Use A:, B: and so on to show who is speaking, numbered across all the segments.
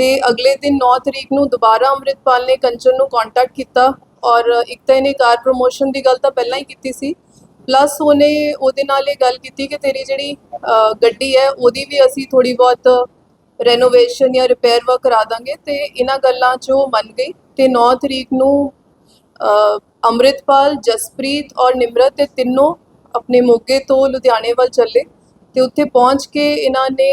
A: ਤੇ ਅਗਲੇ ਦਿਨ 9 ਤਰੀਕ ਨੂੰ ਦੁਬਾਰਾ ਅੰਮ੍ਰਿਤਪਾਲ ਨੇ ਕੰਚਨ ਨੂੰ ਕੰਟੈਕਟ ਕੀਤਾ ਔਰ ਇੱਕ ਤਾਂ ਇਹਨੇ ਕਾਰ ਪ੍ਰੋਮੋਸ਼ਨ ਦੀ ਗੱਲ ਤਾਂ ਪਹਿਲਾਂ ਹੀ ਕੀਤੀ ਸੀ ਪਲੱਸ ਉਹਨੇ ਉਹਦੇ ਨਾਲ ਇਹ ਗੱਲ ਕੀਤੀ ਕਿ ਤੇਰੀ ਜਿਹੜੀ ਗੱਡੀ ਹੈ ਉਹਦੀ ਵੀ ਅਸੀਂ ਥੋੜੀ ਬਹੁਤ ਰੈਨੋਵੇਸ਼ਨ ਜਾਂ ਰਿਪੇਅਰ ਵਰਕ ਕਰਾ ਦਾਂਗੇ ਤੇ ਇਹਨਾਂ ਗੱਲਾਂ 'ਚ ਉਹ ਮੰਨ ਗਈ ਤੇ 9 ਤਰੀਕ ਨੂੰ ਅ, ਅੰਮ੍ਰਿਤਪਾਲ ਜਸਪ੍ਰੀਤ ਔਰ ਨਿਮਰਤ ਤੇ ਤਿੰਨੋਂ ਆਪਣੇ ਮੋਗੇ ਤੋਂ ਲੁਧਿਆਣੇ ਵੱਲ ਚੱਲੇ ਤੇ ਉੱਥੇ ਪਹੁੰਚ ਕੇ ਇਹਨਾਂ ਨੇ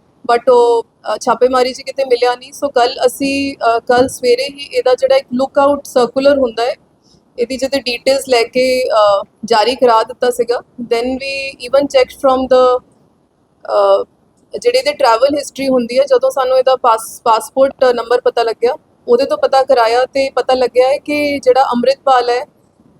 A: ਬਟ ਉਹ ਛਾਪੇਮਾਰੀ 'ਚ ਕਿਤੇ ਮਿਲਿਆ ਨਹੀਂ। ਸੋ ਕੱਲ ਅਸੀਂ ਕੱਲ ਸਵੇਰੇ ਹੀ ਇਹਦਾ ਜਿਹੜਾ ਇੱਕ ਲੁੱਕ ਆਊਟ ਸਰਕੂਲਰ ਹੁੰਦਾ ਹੈ, ਇਹਦੀ ਜਿਹਦੇ ਡੀਟੇਲਸ ਲੈ ਕੇ ਜਾਰੀ ਕਰਾ ਦਿੱਤਾ ਸੀਗਾ। Then we even check from the ਜਿਹੜੇ ਦੇ ਟਰੈਵਲ ਹਿਸਟਰੀ ਹੁੰਦੀ ਹੈ, ਜਦੋਂ ਸਾਨੂੰ ਇਹਦਾ ਪਾਸ ਪਾਸਪੋਰਟ ਨੰਬਰ ਪਤਾ ਲੱਗਿਆ, ਉਹਦੇ ਤੋਂ ਪਤਾ ਕਰਾਇਆ ਤੇ ਪਤਾ ਲੱਗਿਆ ਹੈ ਕਿ ਜਿਹੜਾ ਅੰਮ੍ਰਿਤਪਾਲ ਹੈ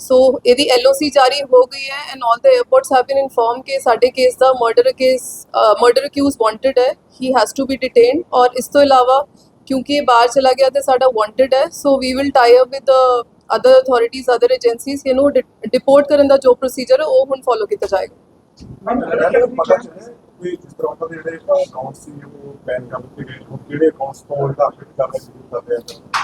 A: ਸੋ ਇਹਦੀ ਐਲਓਸੀ ਜਾਰੀ ਹੋ ਗਈ ਹੈ and all the airports have been inform ਕਿ ਸਾਡੇ ਕੇਸ ਦਾ murder case murder accused wanted ਹੈ he has to be detained ਔਰ ਇਸ ਤੋਂ ਇਲਾਵਾ ਕਿਉਂਕਿ ਇਹ ਬਾਹਰ ਚਲਾ ਗਿਆ ਤੇ ਸਾਡਾ ਵਾਂਟਡ ਹੈ so we will tie up with other authorities other agencies ਇਹਨੂੰ ਡਿਪੋਰਟ ਕਰਨ ਦਾ ਜੋ ਪ੍ਰੋਸੀਜਰ ਹੈ, ਉਹ ਹੁਣ ਫੋਲੋ ਕੀਤਾ ਜਾਏਗਾ।
B: ਮੈਨੂੰ ਪਤਾ ਚੱਲਿਆ ਕੋਈ ਜਿਸ ਤਰ੍ਹਾਂ ਉਹਨਾਂ ਦੇ ਜਿਹੜੇ ਅਕਾਊਂਟ ਸੀ ਉਹ ਬੈਨ ਕਰ ਦਿੱਤੇ ਗਏ ਉਹ ਕਿਹੜੇ ਅਕਾਊਂਟਸ ਤੋਂ ਉਹਦਾ ਅਪਡੇਟ ਕਰਨਾ ਸ਼ੁਰੂ ਕਰ ਰਿਹਾ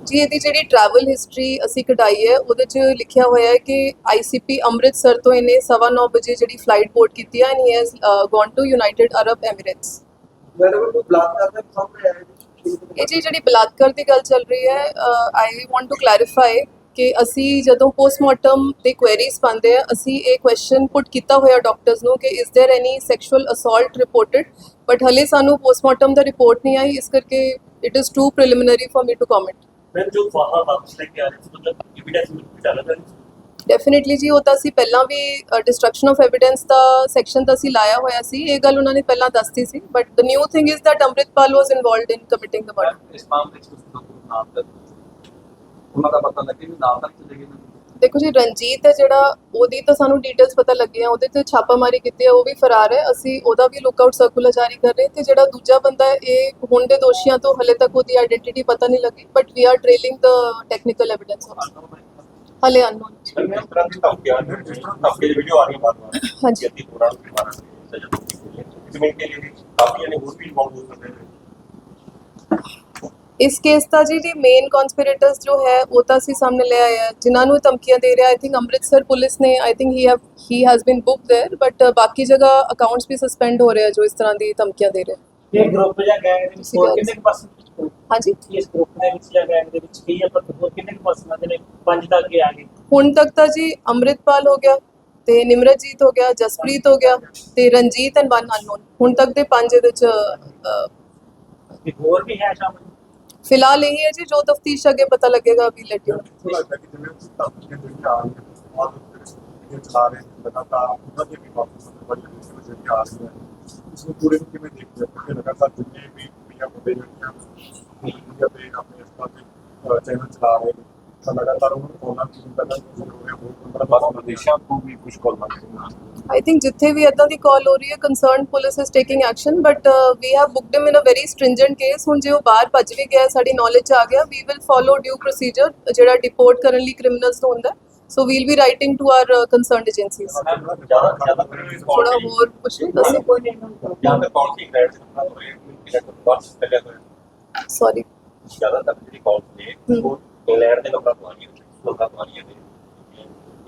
A: ਜੀ ਇਹਦੀ ਜਿਹੜੀ ਟਰੈਵਲ ਹਿਸਟਰੀ ਅਸੀਂ ਕਢਾਈ ਹੈ ਉਹਦੇ 'ਚ ਲਿਖਿਆ ਹੋਇਆ ਹੈ ਕਿ ਆਈਸੀਪੀ ਅੰਮ੍ਰਿਤਸਰ ਤੋਂ ਇਹਨੇ 9:30 ਵਜੇ ਜਿਹੜੀ ਫਲਾਈਟ ਬੋਰਡ ਕੀਤੀ ਹੈ
C: and he gone to United Arab Emirates
A: ਇਹ ਜੀ ਜਿਹੜੀ ਬਲਾਤਕਾਰ ਦੀ ਗੱਲ ਚੱਲ ਰਹੀ ਹੈ ਆਈ ਵਾਂਟ ਟੂ ਕਲੈਰੀਫਾਈ ਕਿ ਅਸੀਂ ਜਦੋਂ ਪੋਸਟਮਾਰਟਮ ਦੇ ਕੁਐਰੀਜ਼ ਪਾਉਂਦੇ ਆ ਅਸੀਂ ਇਹ ਕੁਐਸਚਨ ਪੁੱਟ ਕੀਤਾ ਹੋਇਆ ਡਾਕਟਰਸ ਨੂੰ ਕਿ is there any sexual assault reported but ਹਲੇ ਸਾਨੂੰ ਪੋਸਟਮਾਰਟਮ ਦਾ ਰਿਪੋਰਟ ਨਹੀਂ ਆਈ ਇਸ ਕਰਕੇ it is too preliminary for me to comment
D: ਮੈਂ ਜੋ ਫਾਹਾ ਵਾਪਸ ਲੈ ਕੇ ਆ ਰਹੇ ਸੀ ਮਤਲਬ ਐਵੀਡੈਂਸ ਨੂੰ ਚੱਲ ਰਿਹਾ ਸੀ।
A: ਡੈਫੀਨਿਟਲੀ ਜੀ ਉਹ ਤਾਂ ਅਸੀਂ ਪਹਿਲਾਂ ਵੀ ਡਿਸਟਰਕਸ਼ਨ ਆਫ ਐਵੀਡੈਂਸ ਦਾ ਸੈਕਸ਼ਨ ਤਾਂ ਅਸੀਂ ਲਾਇਆ ਹੋਇਆ ਸੀ। ਇਹ ਗੱਲ ਉਹਨਾਂ ਨੇ ਪਹਿਲਾਂ ਦੱਸਤੀ ਸੀ but the new thing is that Amritpal was involved in committing the murder
C: ਇਸ ਮਾਮਲੇ ਵਿੱਚ ਕੁਝ ਨਾਮ ਦਾ ਉਹਨਾਂ ਦਾ ਪਤਾ ਲੱਗੇ ਨਾਮ ਤੱਕ ਚਲੇ ਗਏ
A: ਦੇਖੋ ਜੀ, ਰਣਜੀਤ ਹੈ ਜਿਹੜਾ, ਉਹਦੀ ਤਾਂ ਸਾਨੂੰ ਡੀਟੇਲਸ ਪਤਾ ਲੱਗੇ ਆ ਉਹਦੇ ਤੇ ਛਾਪਾਮਾਰੀ ਕੀਤੀ ਹੈ, ਉਹ ਵੀ ਫਰਾਰ ਹੈ। ਅਸੀਂ ਉਹਦਾ ਵੀ ਲੁੱਕਆਊਟ ਸਰਕੂਲਰ ਜਾਰੀ ਕਰ ਰਹੇ ਤੇ ਜਿਹੜਾ ਦੂਜਾ ਬੰਦਾ ਹੈ, ਇਹ ਹੁਣ ਦੇ ਦੋਸ਼ੀਆਂ ਤੋਂ ਹਲੇ ਤੱਕ ਉਹਦੀ ਆਇਡੈਂਟੀਟੀ ਪਤਾ ਨਹੀਂ ਲੱਗੀ but we are trailing the technical evidence ਹਲੇ ਅਨਨੋਨ
D: ਹਾਂਜੀ। ਜ਼ਮੀਨ ਕੇ ਲਈ ਕਾਫੀ ਨੇ ਹੋਰ ਵੀ ਇਨਵੋਲਵ ਹੋ ਸਕਦੇ ਨੇ।
A: ਇਸ ਕੇਸ ਦਾ ਜੀ ਜੀ ਮੇਨ ਕਨਸਪੀਰੇਟਰਸ ਜੋ ਹੈ ਉਹ ਤਾਂ ਅਸੀਂ ਸਾਹਮਣੇ ਲੈ ਆਏ ਆ ਜਿਨ੍ਹਾਂ ਨੂੰ ਇਹ ਧਮਕੀਆਂ ਦੇ ਰਿਹਾ ਆਈ ਥਿੰਕ ਅੰਮ੍ਰਿਤਸਰ ਪੁਲਿਸ ਨੇ I think he have he has been booked there but ਬਾਕੀ ਜਗ੍ਹਾ ਅਕਾਊਂਟਸ ਵੀ ਸਸਪੈਂਡ ਹੋ ਰਹੇ ਆ ਜੋ ਇਸ ਤਰ੍ਹਾਂ ਦੀ ਧਮਕੀਆਂ ਦੇ ਰਹੇ
E: ਇਹ ਗਰੁੱਪ ਜਾਂ ਗੈਂਗ ਦੇ ਵਿੱਚ
A: ਤੁਸੀਂ
E: ਹੋਰ
A: ਗੱਲ
E: ਕਿੰਨੇ ਕੁ ਪਰਸਨ
A: ਹਾਂਜੀ
E: ਇਸ ਗਰੁੱਪ ਦੇ ਵਿੱਚ ਜਾਂ ਗੈਂਗ ਦੇ ਵਿੱਚ ਕੀ ਹੈ ਪਰ ਹੋਰ ਕਿੰਨੇ ਕੁ ਪਰਸਨ ਆਦੇ ਨੇ ਪੰਜ ਤੱਕ ਅੱਗੇ ਆ ਗਏ
A: ਹੁਣ ਤੱਕ ਤਾਂ ਜੀ ਅੰਮ੍ਰਿਤਪਾਲ ਹੋ ਗਿਆ ਤੇ ਨਿਮਰਤਜੀਤ ਹੋ ਗਿਆ ਜਸਪ੍ਰੀਤ ਹੋ ਗਿਆ ਤੇ ਰਣਜੀਤ ਐਂਡ ਵਨ ਅਨਨੋਨ ਹੁਣ ਤੱਕ ਦੇ ਪੰਜ ਇਹਦੇ ਚ ਅਹ,
E: ਤੇ ਹੋਰ ਵੀ ਹੈ ਸ਼ਾਮਲ
B: फ़िलहाल यही है जी जो तफ्तीश आगे पता लगेगा अभी लेट यू लगातार उन्होंने कोरोना की चिंता कर रहे हैं। वो
D: पंद्रह बारह को भी कुछ कॉल मांग
A: ਆਈ ਥਿੰਕ ਜਿੱਥੇ ਵੀ ਇਦਾਂ ਦੀ ਕਾਲ ਹੋ ਰਹੀ ਹੈ concerned police is taking action but we have booked him in a very stringent case ਹੁਣ ਜੇ ਉਹ ਬਾਹਰ ਭੱਜ ਵੀ ਗਿਆ ਸਾਡੀ ਨੌਲੇਜ ਚ ਆ ਗਿਆ we will follow due procedure ਜਿਹੜਾ ਡਿਪੋਰਟ ਕਰਨ ਲਈ ਕ੍ਰਿਮੀਨਲਸ ਨੂੰ ਹੁੰਦਾ so we'll be writing to our
D: concerned agencies
A: ਥੋੜਾ ਹੋਰ ਕੁਝ ਦੱਸੋ
D: ਜ਼ਿਆਦਾ ਕਾਲ ਕੀ ਗ੍ਰੈਂਡ ਹੋਣਾ ਹੋਏ ਕਿਹੜਾ ਬਾਅਦ ਚੱਲਿਆ ਹੋਇਆ
A: ਸੌਰੀ
D: ਜ਼ਿਆਦਾ ਤੱਕ ਜਿਹੜੀ ਕਾਲ ਨੇ ਉਹ ਇੰਗਲੈਂਡ ਦੇ ਲੋਕਾਂ ਤੋਂ ਆਈ ਹੈ ਲੋਕਾਂ ਤੋਂ ਆਈ ਹੈ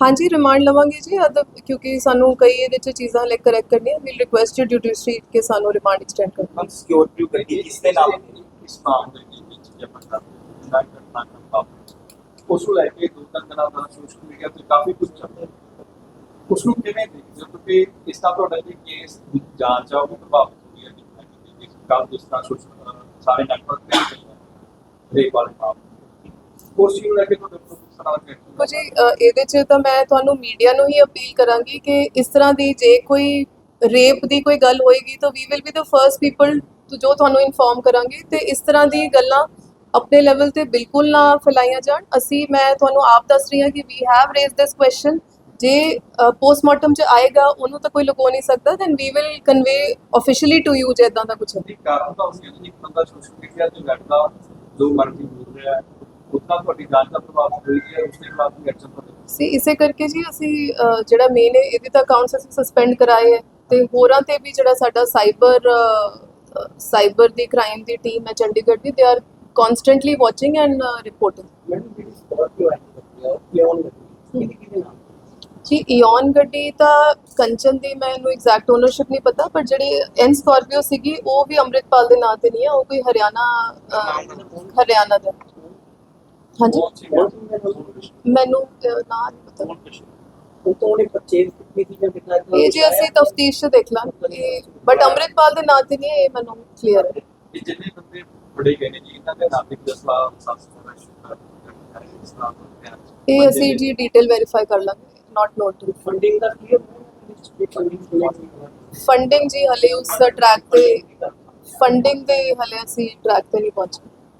A: ਹਾਂਜੀ ਰਿਮਾਂਡ ਲਵਾਂਗੇ ਜੀ। ਅਦ, ਕਿਉਂਕਿ ਸਾਨੂੰ ਕਈ ਇਹਦੇ ਚ ਚੀਜ਼ਾਂ ਲੈ ਕਰੈਕਟ ਕਰਨੀਆਂ। ਵੀ ਰਿਕੁਐਸਟ ਡਿਊਟੀ ਸਟਰੀਟ ਕੇ ਸਾਨੂੰ ਰਿਮਾਂਡ ਐਕਸਟੈਂਡ ਕਰੋ।
C: ਹਮ ਸਿਕਿਉਰਿਟੀ ਕਰੀਏ ਕਿਸ ਦੇ ਨਾਮ ਇਸ ਮਾਮਲੇ ਦੇ ਵਿੱਚ ਜੇ ਬੰਦਾ ਨਾ ਕਰਨਾ ਕਰਦਾ ਉਸ ਨੂੰ ਲੈ ਕੇ ਦੋ ਤਿੰਨ ਦਿਨਾਂ ਦਾ ਸੋਸ਼ਲ ਮੀਡੀਆ ਤੇ ਕਾਫੀ ਕੁਝ ਚੱਲ ਰਿਹਾ ਉਸ ਨੂੰ ਕਿਵੇਂ ਦੇਖਦੇ ਹੋ? ਕਿ ਇਸ ਤਰ੍ਹਾਂ ਤੁਹਾਡਾ ਜੀ ਕੇਸ ਦੀ ਜਾਂਚ ਆ, ਉਹ ਪ੍ਰਭਾਵਿਤ ਹੋਈ ਹੈ। ਕਿ ਕੰਮ ਜਿਸ ਤਰ੍ਹਾਂ ਸੋਸ਼ਲ ਸਾਰੇ ਨੈਟਵਰਕ ਤੇ ਰੇਪ ਵਾਲੇ ਮਾਮਲੇ। ਉਸ ਨੂੰ ਲੈ ਕੇ ਤੁਹਾਡੇ
A: ਦੇਖੋ ਜੀ ਅ, ਇਹਦੇ 'ਚ ਤਾਂ ਮੈਂ ਤੁਹਾਨੂੰ ਮੀਡੀਆ ਨੂੰ ਹੀ ਅਪੀਲ ਕਰਾਂਗੀ ਕਿ ਇਸ ਤਰ੍ਹਾਂ ਦੀ ਜੇ ਕੋਈ ਰੇਪ ਦੀ ਕੋਈ ਗੱਲ ਹੋਏਗੀ ਤਾਂ we will be the first people ਜੋ ਤੁਹਾਨੂੰ ਇਨਫੋਰਮ ਕਰਾਂਗੇ ਤੇ ਇਸ ਤਰ੍ਹਾਂ ਦੀ ਗੱਲਾਂ ਆਪਣੇ ਲੈਵਲ ਤੇ ਬਿਲਕੁਲ ਨਾ ਫੈਲਾਈਆਂ ਜਾਣ। ਅਸੀਂ ਮੈਂ ਤੁਹਾਨੂੰ ਆਪ ਦੱਸ ਰਹੀ ਹਾਂ ਕਿ we have raise this question ਜੇ ਪੋਸਟਮਾਰਟਮ 'ਚ ਆਏਗਾ ਉਹਨੂੰ ਤਾਂ ਕੋਈ ਲੁਕੋ ਨਹੀਂ ਸਕਦਾ then we will convey officially to you ਜੇ ਇਦਾਂ ਦਾ ਕੁਝ ਹੈ
C: ਦੀ ਕਾਰਨ ਤਾਂ ਉਸ ਨੇ ਇੱਕ ਬੰਦਾ ਸੋਸ਼ਲ ਮੀਡੀਆ ਤੇ ਲੜਦਾ ਜੋ ਮਰਜ਼ੀ ਬੋਲ ਰਿਹਾ ਹੈ। ਉतना ਤੁਹਾਡੀ ਜਾਂਚ ਦਾ ਪ੍ਰਭਾਵ ਹੋਈ ਹੈ ਉਸ ਦੇ ਖਿਲਾਫ ਵੀ ਐਕਸ਼ਨ ਤੁਹਾਡੇ
A: ਸੀ ਇਸੇ ਕਰਕੇ ਜੀ ਅਸੀਂ ਅ, ਜਿਹੜਾ ਮੇਨ ਹੈ ਇਹਦੇ ਤਾਂ ਅਕਾਊਂਟਸ ਅਸੀਂ ਸਸਪੈਂਡ ਕਰਾਏ ਹੈ ਤੇ ਹੋਰਾਂ ਤੇ ਵੀ ਜਿਹੜਾ ਸਾਡਾ ਸਾਈਬਰ ਸਾਈਬਰ ਦੀ ਕ੍ਰਾਈਮ ਦੀ ਟੀਮ ਹੈ ਚੰਡੀਗੜ੍ਹ ਦੀ they are constantly watching and reporting
E: ਮੈਨੂੰ ਜਿਹੜੀ ਸਕਾਰਪੀਓ ਆਈ ਹੈ ਕਿਉਂ ਕਿਹਦੀ ਕਿਹਦੇ ਨਾਮ
A: ਜੀ ਇਓਨ ਗੱਡੀ ਤਾਂ ਕੰਚਨ ਦੀ ਮੈਨੂੰ ਐਗਜ਼ੈਕਟ ਓਨਰਸ਼ਿਪ ਨਹੀਂ ਪਤਾ ਪਰ ਜਿਹੜੀ ਐਨ ਸਕਾਰਪੀਓ ਸੀਗੀ ਉਹ ਵੀ ਅੰਮ੍ਰਿਤਪਾਲ ਦੇ ਨਾਂ ਤੇ ਨਹੀਂ ਹੈ ਉਹ ਕੋਈ ਹਰਿਆਣਾ ਅ, ਹਰਿਆਣਾ ਦਾ। ਹਾਂਜੀ। ਮੈਨੂੰ ਅ, ਨਾਂ ਨਹੀਂ ਪਤਾ।
E: ਉਹ ਤੋਂ ਉਹਨੇ ਪਰਚੇਜ ਕੀਤੀ ਜਾਂ ਕਿੰਨਾ
A: ਇਹ ਜੀ ਅਸੀਂ ਤਫਤੀਸ਼ 'ਚ ਦੇਖ ਲਾਂਗੇ। ਬਟ ਅੰਮ੍ਰਿਤਪਾਲ ਦੇ ਨਾਂ ਤੇ ਨਹੀਂ ਇਹ ਮੈਨੂੰ ਕਲੀਅਰ ਹੈ।
C: ਇਹ ਜਿੰਨੇ ਬੰਦੇ ਫੜੇ ਗਏ ਨੇ ਜੀ ਇਹਨਾਂ ਦੇ ਨਾਮ ਦੇ ਦਸਲਾ ਸਾਸ ਦਾ ਸ਼ੁਕਰ ਹੈ ਇਸ ਨਾਮ ਤੋਂ
A: ਇਹ ਅਸੀਂ ਜੀ ਡਿਟੇਲ ਵੈਰੀਫਾਈ ਕਰ ਲਾਂਗੇ ਨਾਟ ਨੋਟ
E: ਫੰਡਿੰਗ ਦਾ ਕੀ ਹੈ? ਫੰਡਿੰਗ
A: ਫੰਡਿੰਗ ਜੀ ਹਲੇ ਉਸ ਟਰੈਕ ਤੇ ਫੰਡਿੰਗ ਦੇ ਹਲੇ ਅਸੀਂ ਟਰੈਕ ਤੇ ਨਹੀਂ ਪਹੁੰਚੇ।